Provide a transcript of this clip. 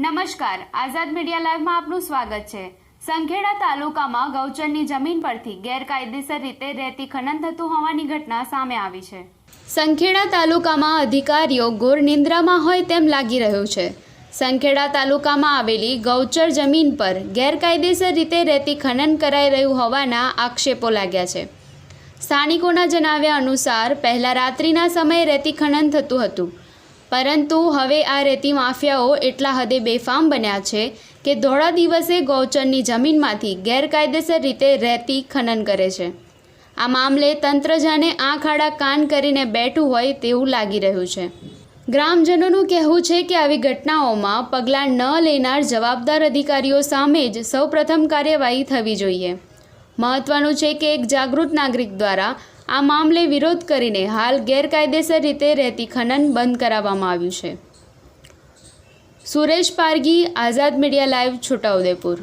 નમસ્કાર. આઝાદ મીડિયા લાઈવમાં આપનું સ્વાગત છે. સંખેડા તાલુકામાં ગૌચરની જમીન પરથી ગેરકાયદેસર રીતે રેતી ખનન થતું હોવાની ઘટના સામે આવી છે. સંખેડા તાલુકામાં અધિકારીઓ ઘોર નિંદ્રામાં હોય તેમ લાગી રહ્યું છે. સંખેડા તાલુકામાં આવેલી ગૌચર જમીન પર ગેરકાયદેસર રીતે રેતી ખનન કરાઈ રહ્યું હોવાના આક્ષેપો લાગ્યા છે. સ્થાનિકોના જણાવ્યા અનુસાર, પહેલાં રાત્રિના સમયે રેતી ખનન થતું હતું. પરંતુ હવે આ રેતી માફિયાઓ એટલા હદે બેફામ બન્યા છે કે ધોળા દિવસે ગૌચરની જમીનમાંથી ગેરકાયદેસર રીતે રેતી ખનન કરે છે. આ મામલે તંત્ર જાણે આંખ આડા કાન કરીને બેઠું હોય તેવું લાગી રહ્યું છે. ગ્રામજનોનું કહેવું છે કે આવી ઘટનાઓમાં પગલાં ન લેનાર જવાબદાર અધિકારીઓ સામે જ સૌપ્રથમ કાર્યવાહી થવી જોઈએ. મહત્વનું છે કે એક જાગૃત નાગરિક દ્વારા આ મામલે વિરોધ કરીને હાલ ગેરકાયદેસર રીતે રહેતી ખનન બંધ કરાવવામાં આવ્યું છે. Suresh Pargi, Azad media live, Chhota Udepur.